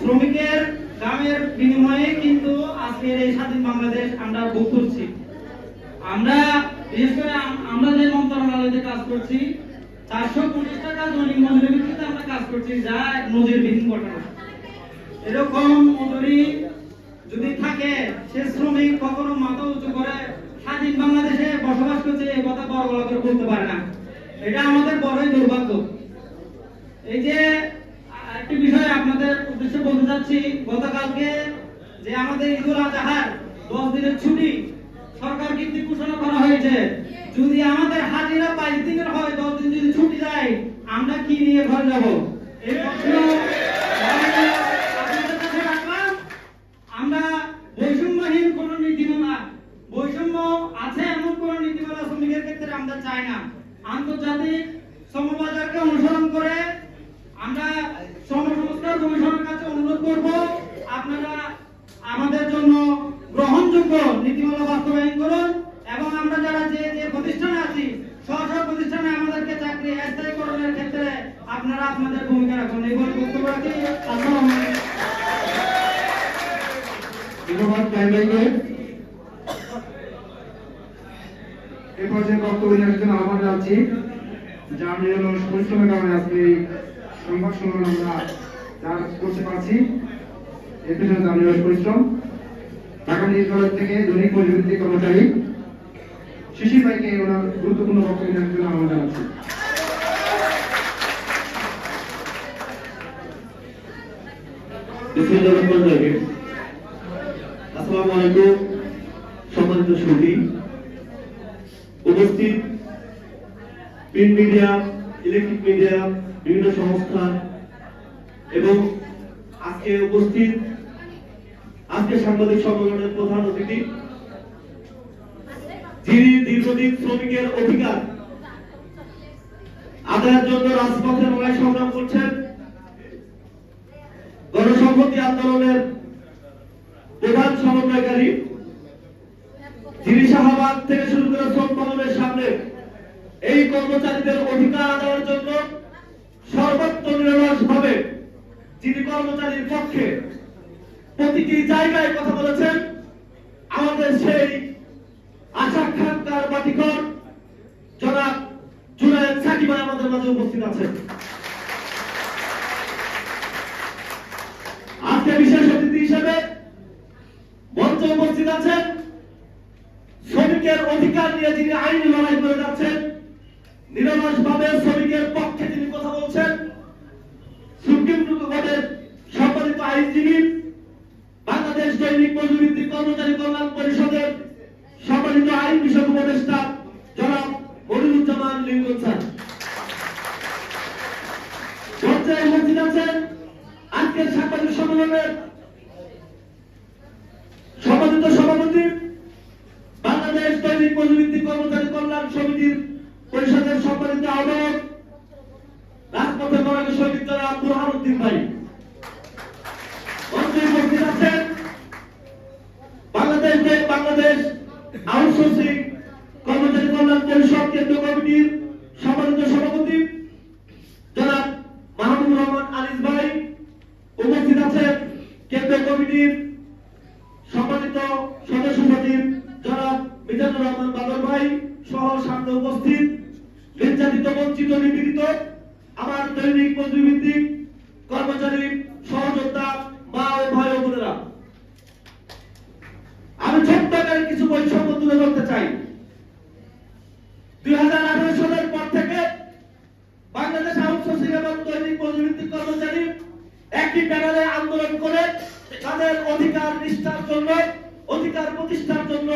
শ্রমিকের দামের বিনিময়ে কিন্তু আজকের এই স্বাধীন বাংলাদেশ আমরা ভোগ করছি। আমরা, বিশেষ করে আমরা যে মন্ত্রণালয়তে কাজ করছি, চারশো পঁচিশ টাকা দৈনিক মজুরি ভিত্তিতে আমরা কাজ করছি, যা নজিরবিহীন ঘটনা। এরকম মজুরি যদি থাকে, সে শ্রমিক কখনো মাথা উঁচু করে স্বাধীন বাংলাদেশে বসবাস করছে এই কথা বড় বড় করে বলতে পারে না। এটা আমাদের বড়ই দুর্ভাগ্য। এই যে একটি বিষয় আপনাদের উদ্দেশ্যে বলতে চাচ্ছি, গতকালকে যে আমাদের ঈদুল আজহার দশ দিনের ছুটি, সরকার কর্তৃক ঘোষণা করা হয়েছে, যদি আমাদের হাজিরা বাইশ দিনের হয়, দশ দিন যদি ছুটি যায় আমরা কি নিয়ে ঘর যাব? এই প্রশ্ন আপনাদের কাছে রাখলাম আমরা বৈষম্যহীন কোন নীতিমালা বৈষম্য আছে এমন কোন নীতিমালা শ্রমিকের ক্ষেত্রে আমরা চাই না আন্তর্জাতিক সমবাজারকে অনুসরণ করে আমরা শ্রম সংস্কার কমিশনের কাছে অনুরোধ করব আপনারা আমাদের জন্য গ্রহণযোগ্য নীতিমালা বাস্তবায়ন করুন এবং আমরা যারা যে যে প্রতিষ্ঠানে আছি স্ব স্ব প্রতিষ্ঠানে আমাদেরকে চাকরি স্থায়ীকরণের ক্ষেত্রে আপনারা আপনাদের ভূমিকা রাখুন এই বলে বক্তব্য রাখি আসসালামু আলাইকুম ধন্যবাদ ভাইকে এই পর্যায়ে বক্তব্য নেওয়ার জন্য আহ্বান আমি হলো পরিশ্রমের কারণে আজকে সংবাদ সম্মেলন আমরা করতে পারছি। এর পেছনে নিরস পরিশ্রম। ঢাকা থেকে দৈনিক কর্মচারী শিশির ভাইকে ওনার গুরুত্বপূর্ণ বক্তব্য নেওয়ার জন্য আহ্বান জানাচ্ছি। সম্মানিত উপস্থিত প্রিন্ট মিডিয়া ইলেকট্রিক মিডিয়া বিভিন্ন সংস্থা এবং আজকে উপস্থিত আজকে সাংবাদিক সম্মেলনের প্রধান অতিথি, যিনি দীর্ঘদিন শ্রমিকের অধিকার আদায়ের জন্য রাজপথে লড়াই সংগ্রাম করছেন, গণসংহতি আন্দোলনের প্রধান সমন্বয়কারী, যিনি শাহবাগ থেকে শুরু করে ভবনের সামনে এই কর্মচারীদের অধিকার আদায়ের জন্য সর্বত্র নিরলস ভাবে যিনি কর্মচারীর পক্ষে প্রতিটি জায়গায় কথা বলেছেন, আমাদের সেই আশাক্ষানকার বাটিকর জনাব জুনায়দ সাকিব আমাদের মাঝে উপস্থিত আছেন। আজকে বিশেষ অতিথি হিসেবে মঞ্চে উপস্থিত আছেন শ্রমিকের অধিকার নিয়ে যিনি আইনি লড়াই করে যাচ্ছেন নিরলস ভাবে শ্রমিকের পক্ষে যিনি কথা বলছেন সুপ্রিম কোর্টের সম্মানিত আইনজীবী বাংলাদেশ দৈনিক মজুরিভিত্তিক কর্মচারী কল্যাণ পরিষদের সম্মানিত আইন বিষয়ক উপদেষ্টা জনাব মনিরুজ্জামান লিঙ্গন স্যার পর্যায়ে উপস্থিত আছেন আজকের সাংবাদিক সম্মেলনের সম্মানিত সভাপতি, বাংলাদেশ দৈনিক মজুরিভিত্তিক কর্মচারী কল্যাণ সমিতির পরিষদের সম্মানিত আহ্বায়ক, রাজপথে বরাকে শহীদ জনাব বুরহানুদ্দিন ভাই। বঞ্চিত নিপীড়িত আমার দৈনিক মজুরি কর্মচারী, সহযোদ্ধা, মা ও ভাই বোনেরা। আমি ছোট্ট কিছু বৈষম্য তুলে ধরতে চাই। দুই হাজার আঠারো সালের পর থেকে বাংলাদেশ আউটসোর্সিং এবং দৈনিক মজুরিভিত্তিক কর্মচারী একই প্যানেলে আন্দোলন করে তাদের অধিকার নিষ্ঠার জন্য, অধিকার প্রতিষ্ঠার জন্য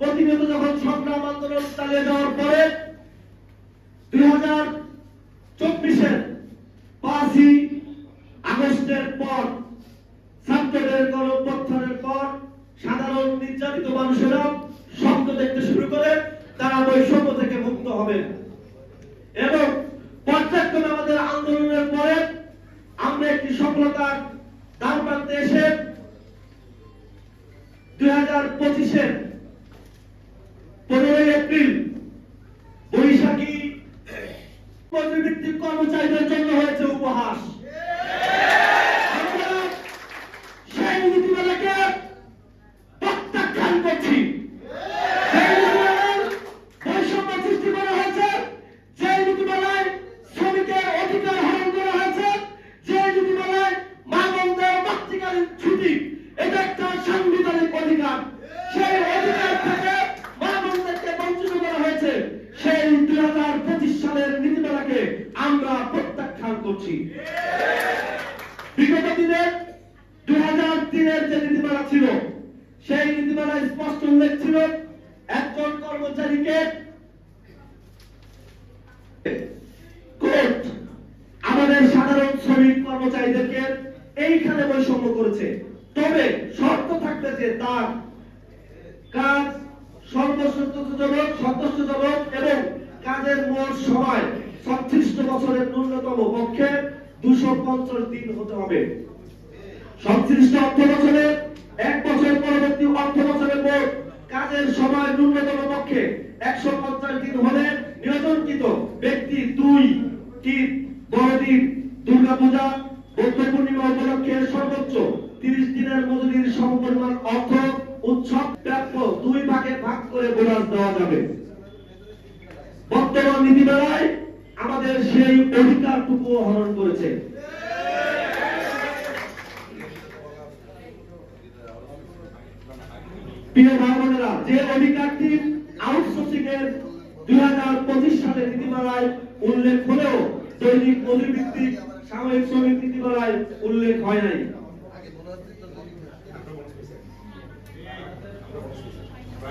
প্রতিনিয়ত যখন সংগ্রাম আন্দোলন চালিয়ে যাওয়ার পরে চব্বিশের পাঁচই আগস্টের পর, ছাত্রদের পর, সাধারণ নির্যাতিত মানুষেরা দেখতে শুরু করে, তারা বৈষম্য থেকে মুক্ত হবে। এবং পর্যায়ক্রমে আমাদের আন্দোলনের পরে আমরা একটি সফলতার প্রান্তে এসে দুই হাজার পঁচিশের পনেরোই এপ্রিল বৈশাখী পর্যভিত্তিক কর্মচারীদের জন্য হয়েছে উপহাস আমরা সেই নীতিমালাকে প্রত্যাখ্যান করছি সেই নীতিমালার বৈষম্য সৃষ্টি করা হয়েছে যে নীতিমালায় শ্রমিকের অধিকার হরণ করা হয়েছে যে নীতিমালায় মা বোনদের মাতৃকালীন ছুটি এটা একটা সাংবিধানিক অধিকার সেই অধিকার থেকে মা বোনদেরকে বঞ্চিত করা হয়েছে সেই দুই হাজার পঁচিশ সালের নীতিমালাকে আমরা প্রত্যাখ্যান করছি বিগত দিনে দুই হাজার তিনের যে নীতিমালা ছিল সেই নীতিমালায় স্পষ্ট উল্লেখ ছিল একজন কর্মচারীকে কোর্ট আমাদের সাধারণ শ্রমিক কর্মচারীদেরকে এইখানে বৈষম্য করেছে তবে শর্ত থাকবে যে তার কাজ সর্বসন্তোষজনক সন্তুষ্টজনক এবং কাজের মোট সময় সংশ্লিষ্ট বছরের ন্যূনতম পক্ষে দুশো পঞ্চাশ দিন হতে হবে। সংশ্লিষ্ট অর্থ বছরে, এক বছর পরবর্তী অর্থ বছরের মোট কাজের সময় ন্যূনতম পক্ষে একশো পঞ্চাশ দিন হলে নিয়োজনকৃত ব্যক্তি দুই, তিন, বড়দিন, দুর্গাপূজা, বৌদ্ধ পূর্ণিমা উপলক্ষে সর্বোচ্চ তিরিশ দিনের মজুরির সমপরিমাণ অর্থ উৎসব প্রাপ্য দুই ভাগে ভাগ করে বোনাস দেওয়া যাবে। বর্তমান নীতিমালায় আমাদের সেই অধিকারটুকু হরণ করেছে। প্রিয় ভাই যে অধিকারটি আউটসোর্সিং এর দুই হাজার পঁচিশ সালের নীতিমালায় উল্লেখ হলেও দৈনিক মজুরি ভিত্তিক সাময়িক শ্রমিক নীতিমালায় উল্লেখ হয় নাই কিছু লোকের কাছে বোনাস কিছু লোকের নাই সব জায়গায় নাই কিছু লোকের বোনাস পাচ্ছে কিছু লোক জায়গায় দেয় কিছু লোক জায়গায় দেয়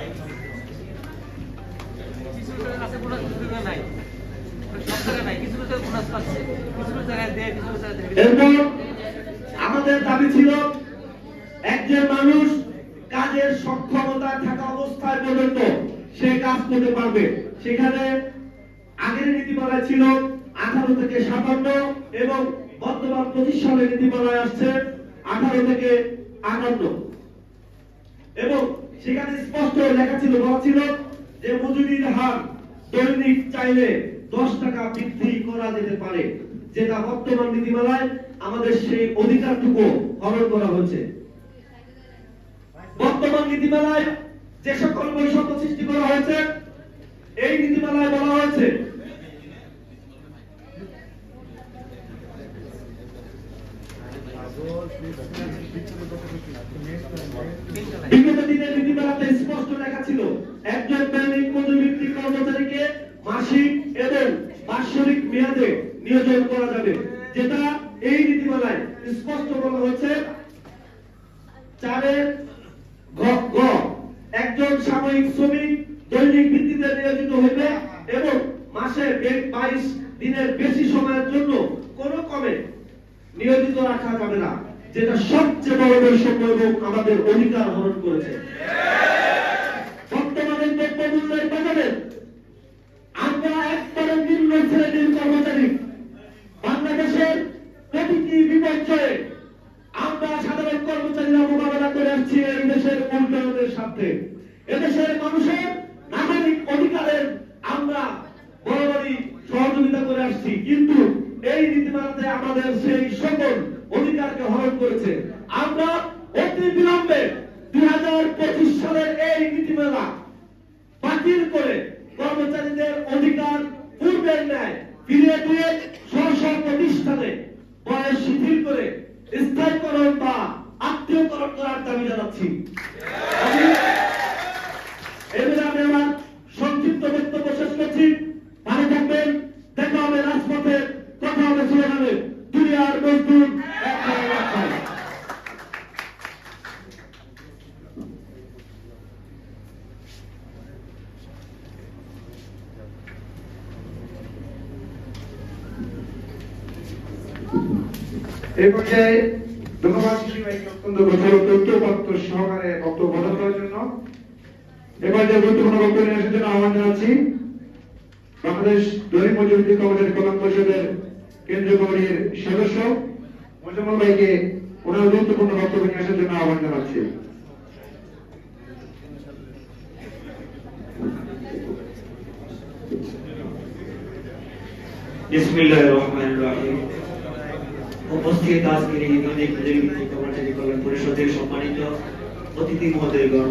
এরপর আমাদের দাবি ছিল, একজন মানুষ কাজের সক্ষমতা থাকা অবস্থায় পর্যন্ত সে কাজ করতে পারবে। সেখানে আগের নীতিমালায় ছিল আঠারো থেকে সাতান্ন এবং বর্তমান পঁচিশ সালের নীতিমালায় আসছে আঠারো থেকে আটান্ন। এবং সেখানে স্পষ্ট লেখা ছিল, বলা ছিল যে মজুরির হার দৈনিক চাইলে দশ টাকা বৃদ্ধি করা যেতে পারে, যেটা বর্তমান নীতিমালায় আমাদের সেই অধিকারটুকু হরণ করা হয়েছে। বর্তমান নীতিমালায় যে সকল বৈষম্য সৃষ্টি করা হয়েছে, এই নীতিমালায় বলা হয়েছে বিগত দিনের নীতিমালাতে স্পষ্ট লেখা ছিল, একজন দৈনিক মজুরিভিত্তিক কর্মচারীকে মাসিক এবং বাৎসরিক মেয়াদে নিয়োজন করা যাবে। যেটা এই নীতিমালায় স্পষ্ট বলা হয়েছে। চারের গ একজন সাময়িক শ্রমিক দৈনিক ভিত্তিতে নিয়োজিত হইবে এবং মাসে বাইশ দিনের বেশি সময়ের জন্য কোনো কমে নিয়োজিত রাখা যাবে না। যেটা সবচেয়ে বড় বৈষম্য এবং আমাদের অধিকার হরণ করেছে বর্তমানে দ্রব্যমূল্যের বাজারে আমরা একবারে নিম্ন শ্রেণির কর্মচারী বাংলাদেশের প্রতিটি বিপর্যয়ে আমরা সাধারণ কর্মচারীরা মোকাবেলা করে আসছি এই দেশের উন্নয়নের সাথে এদেশের মানুষের নাগরিক অধিকারের আমরা বরাবরই সহযোগিতা করে আসছি কিন্তু এই নীতিমালাতে আমাদের সেই সকল অধিকারকে হরণ করেছে আমরা অতি বিলম্বে দুই হাজার পঁচিশ সালের এই নীতিমালা বাতিল করে কর্মচারীদের অধিকার পূর্বের ন্যায় ফিরিয়ে দিয়ে স্ব স্ব প্রতিষ্ঠানে বয়স শিথিল করে স্থায়ীকরণ বা আত্মীয়করণ করার দাবি জানাচ্ছি আমি- এবারে আমি আমার সংক্ষিপ্ত বক্তব্য শেষ করছি ভালো থাকবেন দেখা হবে রাজপথে কথা হবে স্লোগানে দুনিয়ার মজদুর এক হয়ে রাখায়। পর্যায়ে ধন্যবাদ শিশু ভাইকে তথ্যপত্র সহকারে বক্তব্য প্রদান করার জন্য। এবার যে গুরুত্বপূর্ণ বক্তব্য নিয়ে আসার জন্য আহ্বান জানাচ্ছি, বাংলাদেশ দৈনিক মজুরি কর্মচারী কল্যাণ পরিষদের কেন্দ্রীয় কমিটির সদস্য মোজাম্মল ভাইকে ওনার গুরুত্বপূর্ণ বক্তব্য নিয়ে আসার জন্য আহ্বান জানাচ্ছি। বিসমিল্লাহির রহমানির রহিম। উপস্থিত আজকের এই দৈনিক কর্মচারী কল্যাণ পরিষদের সম্মানিত অতিথি মহোদয়গণ,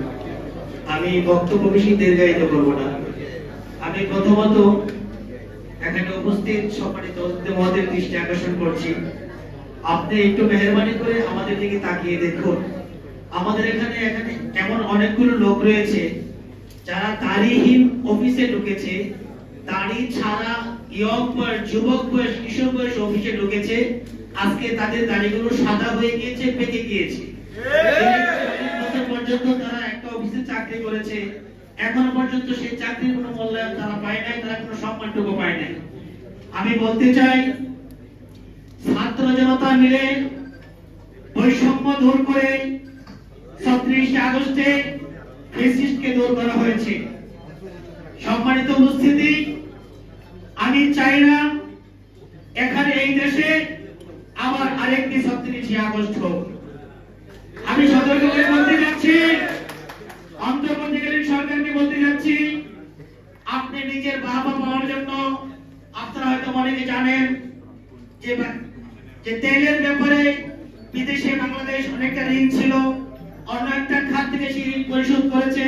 আমি বক্তব্য বেশি দীর্ঘায়িত করব না। আমি প্রথমত এখানে উপস্থিত সম্মানিত অতিথি মহোদয়ের দৃষ্টি আকর্ষণ করছি। আপনি একটু মেহরবানি করে আমাদের দিকে তাকিয়ে দেখুন। আমাদের এখানে এখানে এমন অনেকগুলো লোক রয়েছে যারা তারিহীন অফিসে ঢুকেছে তারি ছাড়া ইয়ং বয়স, যুবক বয়স, কিশোর বয়স অফিসে ঢুকেছে। আজকে তাদের দাড়িগুলো সাদা হয়ে গিয়েছে পেকে গিয়েছে। বছর পর্যন্ত তারা একটা অফিসে চাকরি করেছে। এখনও পর্যন্ত সেই চাকরির কোনো মূল্যায়ন তারা পায় নাই তারা কোনো সম্মানটুকু পায় নাই। আমি বলতে চাই ছাত্র জনতা মিলে বৈষম্য দূর করে ছত্রিশে আগস্টে ফেসিস্টকে দূর করা হয়েছে। সম্মানিত উপস্থিতি আমি চাই না এখানে এই দেশে আবার আরেকটি ছত্রিশে আগস্ট আমি সতর্ক করে বলতে যাচ্ছি, অন্তর্বর্তীকালীন সরকারকে বলতে যাচ্ছি, আপনি নিজের বাবা পাওয়ার জন্য, আপনারা হয়তো অনেকে জানেন যে যে তেলের ব্যাপারে বিদেশে বাংলাদেশ অনেকটা ঋণ ছিল, অন্য একটা খাত থেকে সেই ঋণ পরিশোধ করেছে।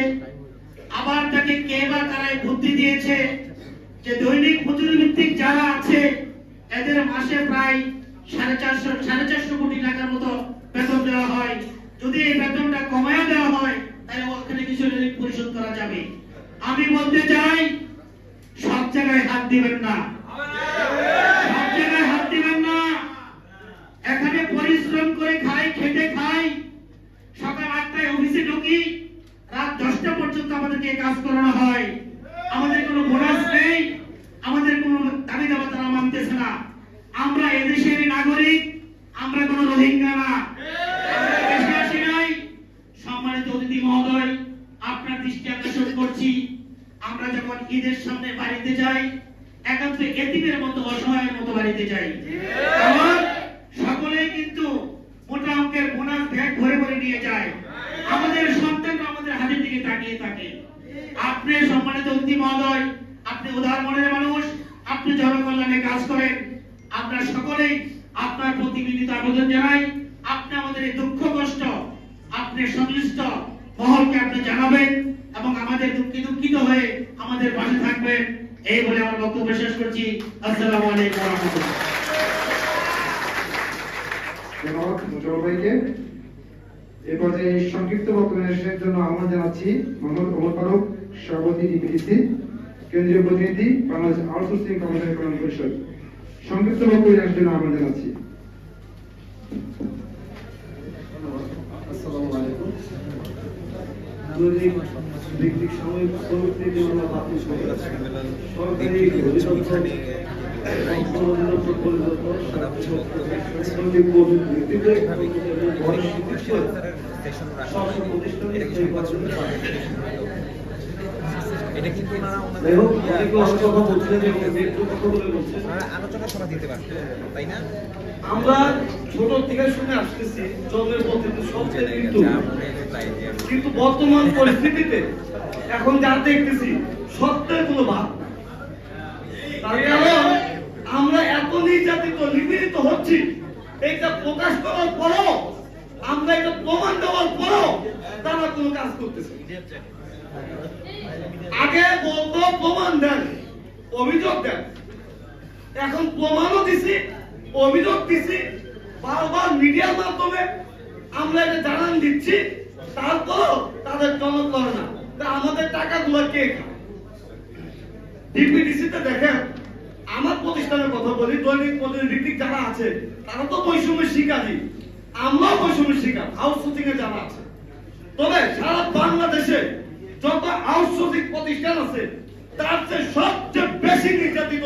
আবার তাকে কে বা তারাই বুদ্ধি দিয়েছে, যে দৈনিক মজুরি ভিত্তিক যারা আছে, এদের মাসে প্রায় সাড়ে চারশো সাড়ে চারশো কোটি টাকার মতো বেতন দেওয়া হয়। যদি এই বেতনটা কমায় দেওয়া হয়, তাহলে ওখানে কিছু ঋণ পরিশোধ করা যাবে। আমি বলতে চাই, সব জায়গায় হাত দিবেন না সব জায়গায় হাত দিবেন না এখানে পরিশ্রম করে খাই খেটে খাই সকাল আটটায় অফিসে ঢুকি রাত দশটা পর্যন্ত আমাদেরকে কাজ করানো হয় আমাদের কোনো বোনাস নেই আমাদের কোনো দাবি দাবা তারা মানতেছে না আমরা এদেশের নাগরিক আমরা কোনো রোহিঙ্গা না আমরা দেশে আসি নাই সম্মানিত অতিথি মহোদয় আপনার দৃষ্টি আকর্ষণ করছি আমরা যখন ঈদের সামনে বাড়িতে যাই, একান্ত এতিমের মতো অসহায়ের মতো বাড়িতে যাই। কারণ সকলেই কিন্তু মোটা অঙ্কের বোনাস ব্যাগ ভরে ভরে নিয়ে যায়। আমাদের সন্তানরা আমাদের হাতের দিকে তাকিয়ে থাকে। আপনি সম্মানিত অতিথি মহোদয়, আপনি উদার মনের মানুষ, আপনি জনকল্যাণে কাজ করেন। আমরা সকলেই আপনার প্রতি বিনীত আবেদন জানাই। আপনি আমাদের এই দুঃখ, কষ্ট, আপনি সংশ্লিষ্ট মহলকে আপনি জানাবেন এবং আমাদের দুঃখী দুঃখিত হয়ে আমাদের পাশে থাকবেন এই বলে আমার বক্তব্য শেষ করছি। আসসালামু আলাইকুম ওয়া রাহমাতুল্লাহ। ধন্যবাদ মোজাম্মল ভাইকে। এ পর্যায়ে এই সংক্ষিপ্ত বক্তব্য শেষের জন্য আহ্বান জানাচ্ছি মোহাম্মদ ওমর ফারুক সভাপতি ডিপিডিসি কেন্দ্রীয় প্রতিনিধি বাংলাদেশ আউটসোর্সিং কর্মচারী কল্যাণ পরিষদ। সংক্ষিপ্ত বক্তব্য রাখার জন্য আহ্বান জানাচ্ছি। আসসালামু আলাইকুম। দৈনিক ভিত্তিক সাময়িক শ্রমিকদের জন্য বাতিল করে সরকারি অধিদপ্তর বলে বলছেন। ওনারা আলোচনা সভা দিতে পারতো তাই না? আমরা ছোট থেকে শুনে আসতেছি জন্মের পর থেকে কিন্তু। বর্তমান পরিস্থিতিতে এখন যা দেখতেছি সত্যের কোনো ভাব তার কারণ আমরা এত নির্যাতিত নিপীড়িত হচ্ছি এটা প্রকাশ করার পরও আমরা এটা প্রমাণ দেওয়ার পরও তারা কোনো কাজ করতেছে। আগে বলতো প্রমাণ দেন, অভিযোগ দেন। এখন প্রমাণও দিছি, অভিযোগ দিছি, বারবার মিডিয়ার মাধ্যমে আমরা এটা জানান দিচ্ছি, তারপরও তাদের টনক করে না। আমাদের টাকাগুলো কে খায়? ডিপিডিসিতে দেখেন, আমার প্রতিষ্ঠানের কথা বলি, দৈনিক ভিত্তিক যারা আছে, তারা তো বৈষম্যের শিকারই আমরাও বৈষম্যের শিকার হাউস এ যারা আছে। তবে সারা বাংলাদেশে যত আউটসোর্সিং প্রতিষ্ঠান আছে তার চেয়ে সবচেয়ে বেশি নির্যাতিত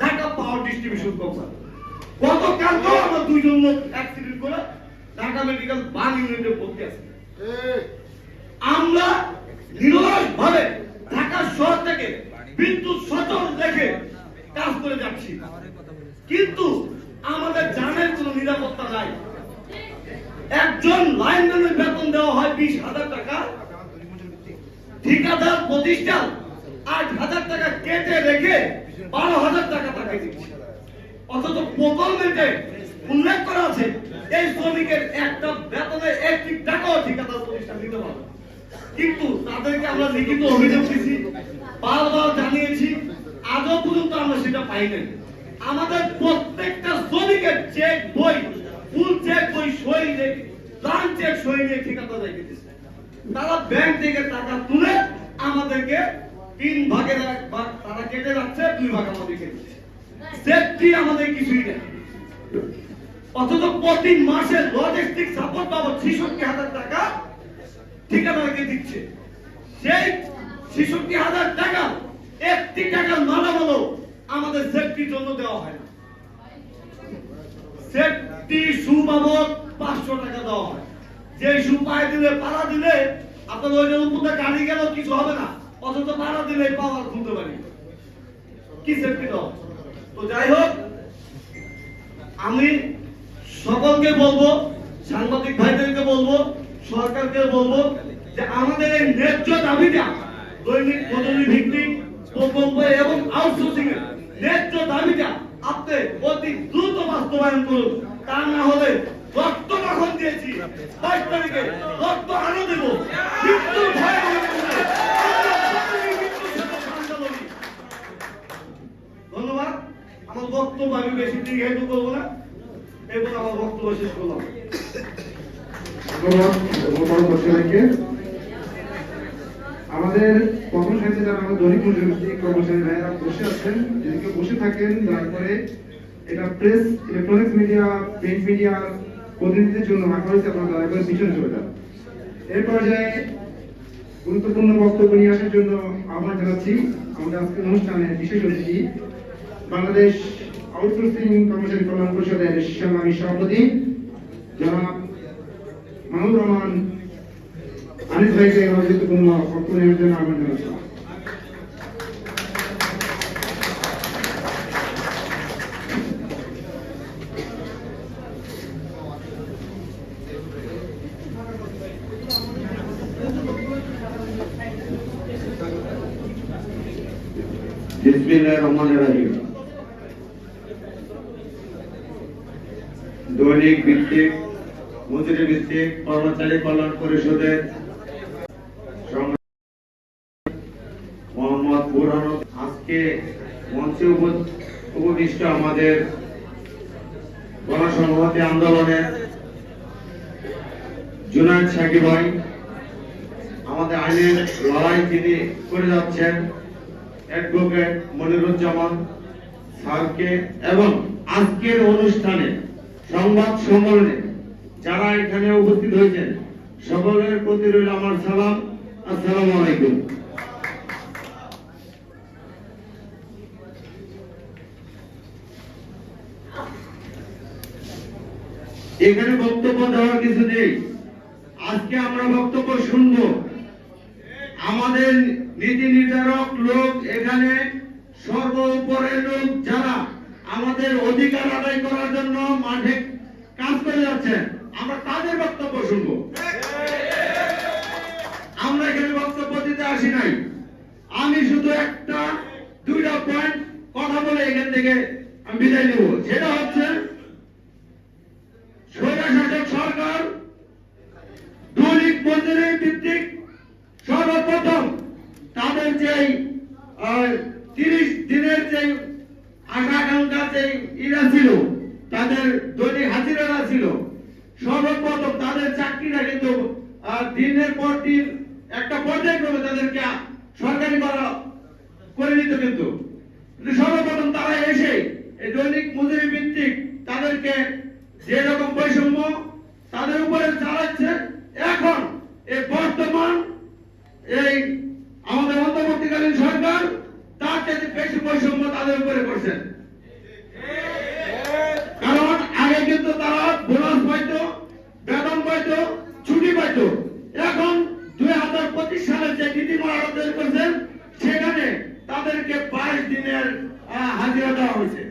ঢাকা পাওয়ার ডিস্ট্রিবিউশন কোম্পানি। গতকালকেও আমার দুইজন লোক অ্যাক্সিডেন্ট করে ঢাকা মেডিকেল বান ইউনিটে ভর্তি আছে। আমরা নিরলস ভাবে ঢাকা শহর থেকে বিদ্যুৎ সচল রেখে কাজ করে যাচ্ছি। কিন্তু আমাদের জানের কোনো নিরাপত্তা নাই। একজন লাইনম্যানের বেতন দেওয়া হয় বিশ হাজার টাকা। ঠিকাদার প্রতিষ্ঠান আট হাজার টাকা কেটে রেখে বারো হাজার টাকা তাকে দিচ্ছে। অথচ প্রকল্পে উল্লেখ করা আছে, এই শ্রমিকের একটা বেতনে একটি টাকাও ঠিকাদার প্রতিষ্ঠান দিতে পারবে কিন্তু তাদেরকে আমরা লিখিত অভিযোগ দিয়েছি, বারবার জানিয়েছি, আজও পর্যন্ত আমরা সেটা পাই নাই। আমাদের প্রত্যেকটা শ্রমিকের চেক বই, ফুল চেক বই সই রেখে ব্লাঙ্ক চেক সই নিয়ে ঠিকাদার রেখে দিচ্ছে। তারা ব্যাংক থেকে টাকা তুলে আমাদেরকে তিন ভাগের এক ভাগ তারা কেটে যাচ্ছে দুই ভাগ আমাদেরকে সেফটি আমাদের কিছুই নেই। অথচ প্রতি মাসে লজিস্টিক সাপোর্ট পাবো ছিষট্টি হাজার টাকা ঠিকাদারকে দিচ্ছে। সেই ছিষট্টি হাজার টাকা, একটি টাকার মানা হলো আমাদের সেফটির জন্য দেওয়া হয় না। সেফটি শু বাবদ পাঁচশো টাকা দেওয়া হয়। যে শু পায়ে দিলে, পাড়া দিলে আপনার ওই জন্য উপরে গাড়ি গেল, কিছু হবে না। অথচ পাড়া দিলে পাওয়ার খুলতে পারি। কি সেফটি তো যাই হোক, আমি সকলকে বলব, সাংবাদিক ভাইদেরকে বলব, সরকারকে বলব, যে আমাদের এই ন্যায্য দাবিটা দৈনিক মজুরি ভিত্তিক প্রকল্প এবং আউটসোর্সিং এর ন্যায্য দাবিটা আপনি অতি দ্রুত বাস্তবায়ন করুন। তা না হলে রক্ত কখন দিয়েছি। বাইশ তারিখে রক্ত আরও দেব। মৃত্যুর ভয়। আমরা বক্তব্য আমি বেশি দীর্ঘায়িত করব না। এবং আমার বক্তব্য শেষ করলাম। আমাদের সারিতে যারা, আমাদের দৈনিক কর্মচারী ভাইয়েরা বসে আছেন যদি বসে থাকেন করে এটা প্রেস ইলেকট্রনিক্স মিডিয়া প্রিন্ট মিডিয়ার প্রতিনিধিদের জন্য রাখা হয়েছে আপনারা দয়া করে পিছনে চলে যান। এর পর্যায়ে গুরুত্বপূর্ণ বক্তব্য নিয়ে আসার জন্য আহ্বান জানাচ্ছি আমাদের আজকের অনুষ্ঠানে বিশেষ অতিথি, বাংলাদেশ আউটসোর্সিং কর্মচারী কল্যাণ পরিষদের সংগ্রামী সভাপতি জনাব মাহমুদ রহমান, আনিস ভাইকে গুরুত্বপূর্ণ বক্তব্য নেওয়ার জন্য আহ্বান জানাচ্ছি। বিসমিল্লাহির রহমানির রহিম দৈনিক ভিত্তিক, মজুরি ভিত্তিক, কর্মচারী কল্যাণ পরিষদের মোহাম্মদ বুরহান। আজকে মঞ্চে উপবিষ্ট আমাদের গণসংহতি আন্দোলনে জুনায়দ সাকিব আমাদের আইনের লড়াই তিনি করে যাচ্ছেন। অ্যাডভোকেট মনিরুজ্জামান স্যারকে এবং আজকের অনুষ্ঠানে সংবাদ সম্মেলনে যারা এখানে উপস্থিত হয়েছেন, সকলের প্রতি রইল আমার সালাম। আসসালামু আলাইকুম। এখানে বক্তব্য দেওয়ার কিছু নেই। আজকে আমরা বক্তব্য শুনব। আমাদের নীতি নির্ধারক লোক এখানে সর্বোপরের লোক যারা আমাদের অধিকার আদায় করার জন্য মাঠে কাজ করে যাচ্ছেন, আমরা তাদের বক্তব্য শুনব। আমরা এখানে বক্তব্য দিতে আসি নাই। আমি শুধু একটা, দুইটা পয়েন্ট কথা বলে এখান থেকে আমি বিদায় নেব। সেটা হচ্ছে, স্বৈরশাসক সরকার দৈনিক মজুরি ভিত্তিক সর্বপ্রথম তাদের যে তিরিশ দিনের যে আশা আকাঙ্ক্ষা যে ইরা ছিল, তাদের দৈনিক হাজিরারা ছিল, সর্বপ্রথম তাদের চাকরিটা কিন্তু দিনের পর দিন একটা পর্যায়ক্রমে তাদেরকে সরকারি করা করে নিত কিন্তু। সর্বপ্রথম তারা এসে এই দৈনিক মজুরি ভিত্তিক তাদেরকে যে রকম বৈষম্য তাদের উপরে চালাচ্ছে, এখন এই বর্তমান এই আমাদের অন্তর্বর্তীকালীন সরকার, তার চাইতে বেশি বৈষম্য তাদের উপরে করছেন কারণ আগে কিন্তু তারা বোনাস পাইত, বেতন পাইত, ছুটি পাইত। এখন দুই হাজার পঁচিশ সালে যে নীতিমালা তৈরি করছেন, সেখানে তাদেরকে বাইশ দিনের হাজিরা দেওয়া হয়েছে।